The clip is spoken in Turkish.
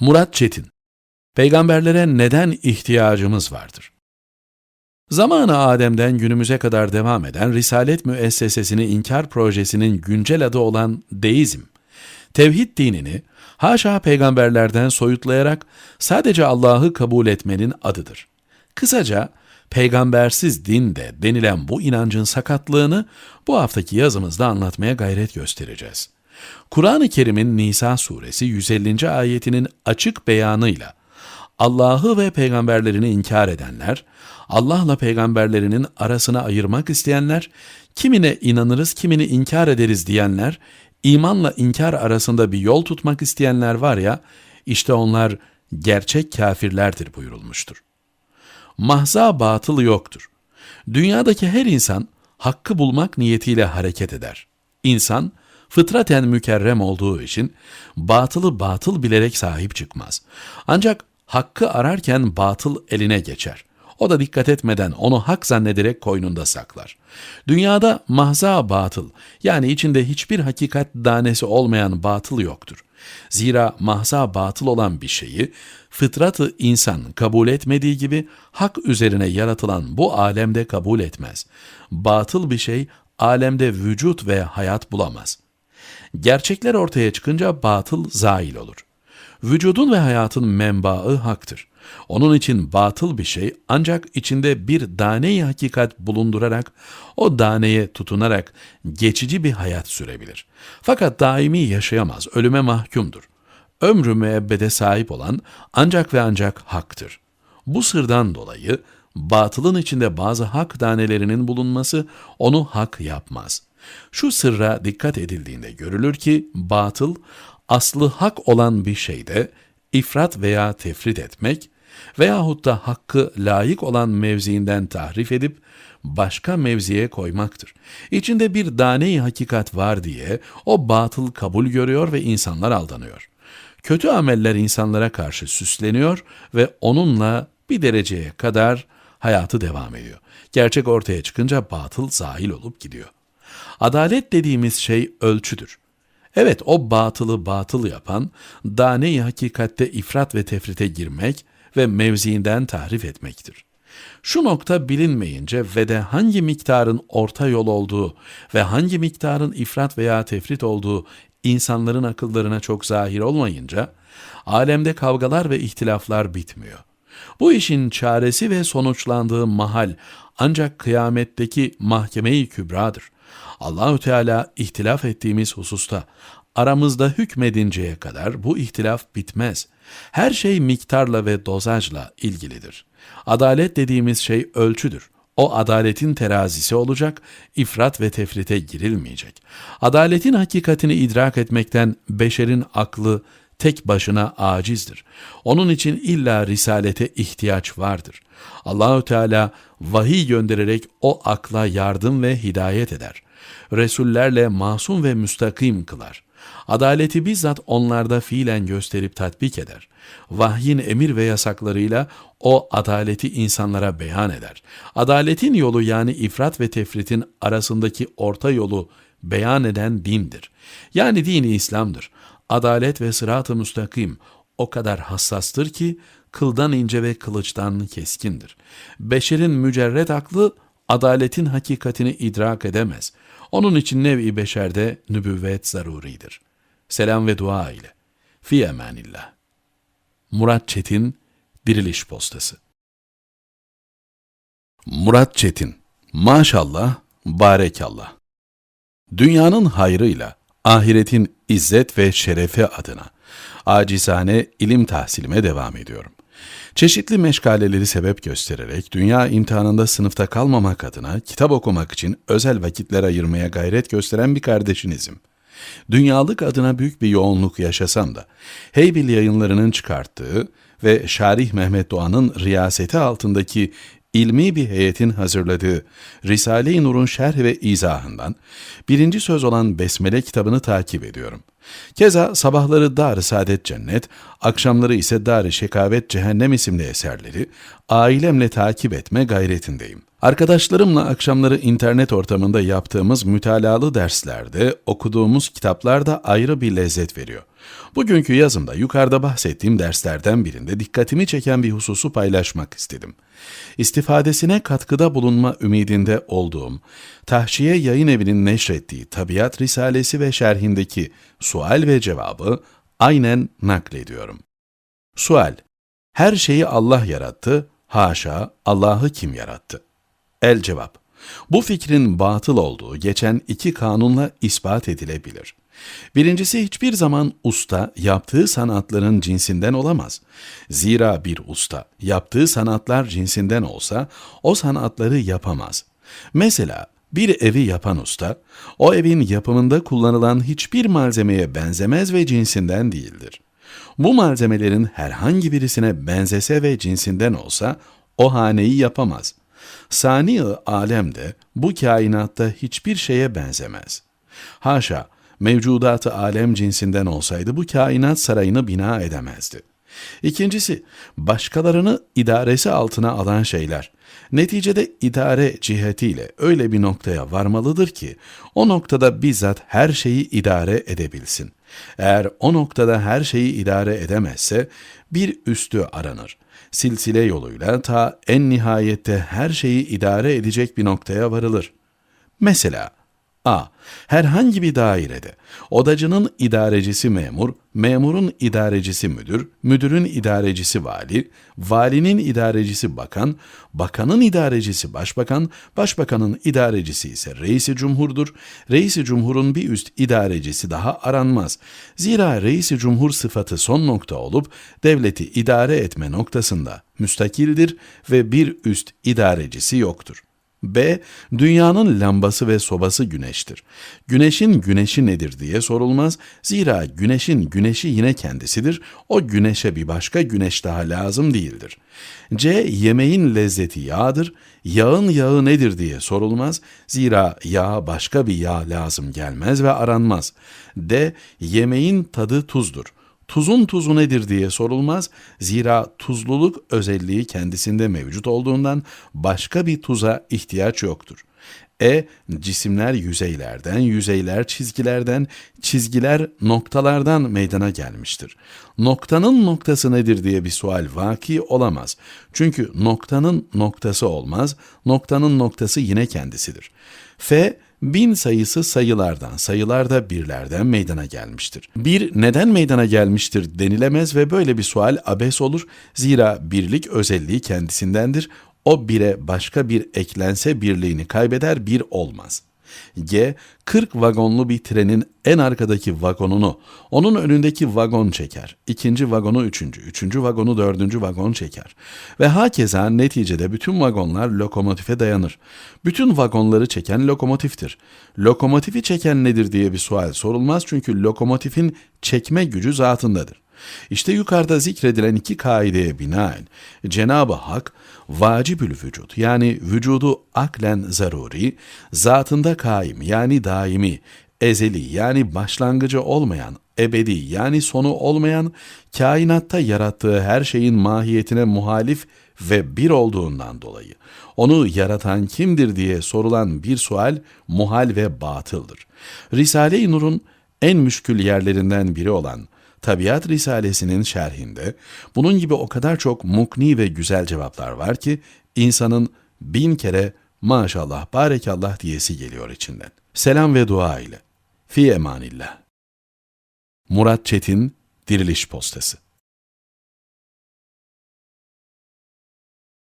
Murat Çetin Peygamberlere neden ihtiyacımız vardır? Zamanı Adem'den günümüze kadar devam eden Risalet Müessesesi'ni inkar projesinin güncel adı olan deizm, tevhid dinini haşa peygamberlerden soyutlayarak sadece Allah'ı kabul etmenin adıdır. Kısaca peygambersiz din de denilen bu inancın sakatlığını bu haftaki yazımızda anlatmaya gayret göstereceğiz. Kur'an-ı Kerim'in Nisa suresi 150. ayetinin açık beyanıyla Allah'ı ve peygamberlerini inkar edenler, Allah'la peygamberlerinin arasına ayırmak isteyenler, kimine inanırız kimini inkar ederiz diyenler, imanla inkar arasında bir yol tutmak isteyenler var ya, işte onlar gerçek kafirlerdir buyurulmuştur. Mahza batıl yoktur. Dünyadaki her insan hakkı bulmak niyetiyle hareket eder. İnsan, fıtraten mükerrem olduğu için batılı batıl bilerek sahip çıkmaz. Ancak hakkı ararken batıl eline geçer. O da dikkat etmeden onu hak zannederek koynunda saklar. Dünyada mahza batıl yani içinde hiçbir hakikat danesi olmayan batıl yoktur. Zira mahza batıl olan bir şeyi fıtratı insan kabul etmediği gibi hak üzerine yaratılan bu alemde kabul etmez. Batıl bir şey alemde vücut ve hayat bulamaz. Gerçekler ortaya çıkınca batıl zail olur. Vücudun ve hayatın menbaı haktır. Onun için batıl bir şey ancak içinde bir daneyi hakikat bulundurarak, o daneye tutunarak geçici bir hayat sürebilir. Fakat daimi yaşayamaz, ölüme mahkumdur. Ömrü müebbede sahip olan ancak ve ancak haktır. Bu sırdan dolayı batılın içinde bazı hak danelerinin bulunması onu hak yapmaz. Şu sırra dikkat edildiğinde görülür ki batıl aslı hak olan bir şeyde ifrat veya tefrit etmek veyahut da hakkı layık olan mevziinden tahrif edip başka mevziye koymaktır. İçinde bir dane hakikat var diye o batıl kabul görüyor ve insanlar aldanıyor. Kötü ameller insanlara karşı süsleniyor ve onunla bir dereceye kadar hayatı devam ediyor. Gerçek ortaya çıkınca batıl zahil olup gidiyor. Adalet dediğimiz şey ölçüdür. Evet o batılı batıl yapan, dane-i hakikatte ifrat ve tefrite girmek ve mevziinden tahrif etmektir. Şu nokta bilinmeyince ve de hangi miktarın orta yol olduğu ve hangi miktarın ifrat veya tefrit olduğu insanların akıllarına çok zahir olmayınca, alemde kavgalar ve ihtilaflar bitmiyor. Bu işin çaresi ve sonuçlandığı mahal ancak kıyametteki mahkeme-i kübradır. Allahü Teala ihtilaf ettiğimiz hususta aramızda hükmedinceye kadar bu ihtilaf bitmez. Her şey miktarla ve dozajla ilgilidir. Adalet dediğimiz şey ölçüdür. O adaletin terazisi olacak, ifrat ve tefrite girilmeyecek. Adaletin hakikatini idrak etmekten beşerin aklı tek başına acizdir. Onun için illa risalete ihtiyaç vardır. Allahü Teala vahiy göndererek o akla yardım ve hidayet eder. Resullerle masum ve müstakim kılar. Adaleti bizzat onlarda fiilen gösterip tatbik eder. Vahyin emir ve yasaklarıyla o adaleti insanlara beyan eder. Adaletin yolu yani ifrat ve tefritin arasındaki orta yolu beyan eden dindir. Yani dini İslam'dır. Adalet ve sırat-ı müstakim o kadar hassastır ki kıldan ince ve kılıçtan keskindir. Beşerin mücerret aklı adaletin hakikatini idrak edemez. Onun için nev-i beşerde nübüvvet zaruridir. Selam ve dua ile. Fi emanillah. Murat Çetin, Diriliş Postası Murat Çetin, maşallah, barekallah. Dünyanın hayrıyla, ahiretin izzet ve şerefi adına acizane ilim tahsilime devam ediyorum. Çeşitli meşgaleleri sebep göstererek dünya imtihanında sınıfta kalmamak adına kitap okumak için özel vakitler ayırmaya gayret gösteren bir kardeşinizim. Dünyalık adına büyük bir yoğunluk yaşasam da Heybil yayınlarının çıkarttığı ve Şarih Mehmet Doğan'ın riyaseti altındaki ilmi bir heyetin hazırladığı Risale-i Nur'un şerh ve izahından birinci söz olan Besmele kitabını takip ediyorum. Keza sabahları Dar-ı Saadet Cennet, akşamları ise Dar-ı Şekavet Cehennem isimli eserleri ailemle takip etme gayretindeyim. Arkadaşlarımla akşamları internet ortamında yaptığımız mütalalı derslerde okuduğumuz kitaplarda ayrı bir lezzet veriyor. Bugünkü yazımda yukarıda bahsettiğim derslerden birinde dikkatimi çeken bir hususu paylaşmak istedim. İstifadesine katkıda bulunma ümidinde olduğum, Tahşiye Yayın Evi'nin neşrettiği Tabiat Risalesi ve şerhindeki sual ve cevabı aynen naklediyorum. Sual Her şeyi Allah yarattı, haşa Allah'ı kim yarattı? El cevap. Bu fikrin batıl olduğu geçen iki kanunla ispat edilebilir. Birincisi hiçbir zaman usta yaptığı sanatların cinsinden olamaz. Zira bir usta yaptığı sanatlar cinsinden olsa o sanatları yapamaz. Mesela bir evi yapan usta, o evin yapımında kullanılan hiçbir malzemeye benzemez ve cinsinden değildir. Bu malzemelerin herhangi birisine benzese ve cinsinden olsa o haneyi yapamaz.'' Sani alemde bu kainatta hiçbir şeye benzemez. Haşa, mevcudatı alem cinsinden olsaydı bu kainat sarayını bina edemezdi. İkincisi, başkalarını idaresi altına alan şeyler, neticede idare cihetiyle öyle bir noktaya varmalıdır ki, o noktada bizzat her şeyi idare edebilsin. Eğer o noktada her şeyi idare edemezse, bir üstü aranır silsile yoluyla ta en nihayette her şeyi idare edecek bir noktaya varılır. Mesela A. Herhangi bir dairede odacının idarecisi memur, memurun idarecisi müdür, müdürün idarecisi vali, valinin idarecisi bakan, bakanın idarecisi başbakan, başbakanın idarecisi ise reisi cumhurdur. Reisi cumhurun bir üst idarecisi daha aranmaz. Zira reisi cumhur sıfatı son nokta olup devleti idare etme noktasında müstakildir ve bir üst idarecisi yoktur. B. Dünyanın lambası ve sobası güneştir. Güneşin güneşi nedir diye sorulmaz. Zira güneşin güneşi yine kendisidir. O güneşe bir başka güneş daha lazım değildir. C. Yemeğin lezzeti yağdır. Yağın yağı nedir diye sorulmaz. Zira yağa başka bir yağ lazım gelmez ve aranmaz. D. Yemeğin tadı tuzdur tuzun tuzu nedir diye sorulmaz. Zira tuzluluk özelliği kendisinde mevcut olduğundan başka bir tuza ihtiyaç yoktur. E, cisimler yüzeylerden, yüzeyler çizgilerden, çizgiler noktalardan meydana gelmiştir. Noktanın noktası nedir diye bir sual vaki olamaz. Çünkü noktanın noktası olmaz, noktanın noktası yine kendisidir. F, bin sayısı sayılardan, sayılar da birlerden meydana gelmiştir. Bir neden meydana gelmiştir denilemez ve böyle bir sual abes olur. Zira birlik özelliği kendisindendir. O bire başka bir eklense birliğini kaybeder, bir olmaz.'' G, 40 vagonlu bir trenin en arkadaki vagonunu, onun önündeki vagon çeker. İkinci vagonu üçüncü, üçüncü vagonu dördüncü vagon çeker. Ve hakeza neticede bütün vagonlar lokomotife dayanır. Bütün vagonları çeken lokomotiftir. Lokomotifi çeken nedir diye bir sual sorulmaz çünkü lokomotifin çekme gücü zatındadır. İşte yukarıda zikredilen iki kaideye binaen Cenab-ı Hak vacibül vücut yani vücudu aklen zaruri, zatında kaim yani daimi, ezeli yani başlangıcı olmayan, ebedi yani sonu olmayan, kainatta yarattığı her şeyin mahiyetine muhalif ve bir olduğundan dolayı onu yaratan kimdir diye sorulan bir sual muhal ve batıldır. Risale-i Nur'un en müşkül yerlerinden biri olan Tabiat Risalesi'nin şerhinde bunun gibi o kadar çok mukni ve güzel cevaplar var ki insanın bin kere maşallah barekallah diyesi geliyor içinden. Selam ve dua ile. Fi emanillah. Murat Çetin, Diriliş Postası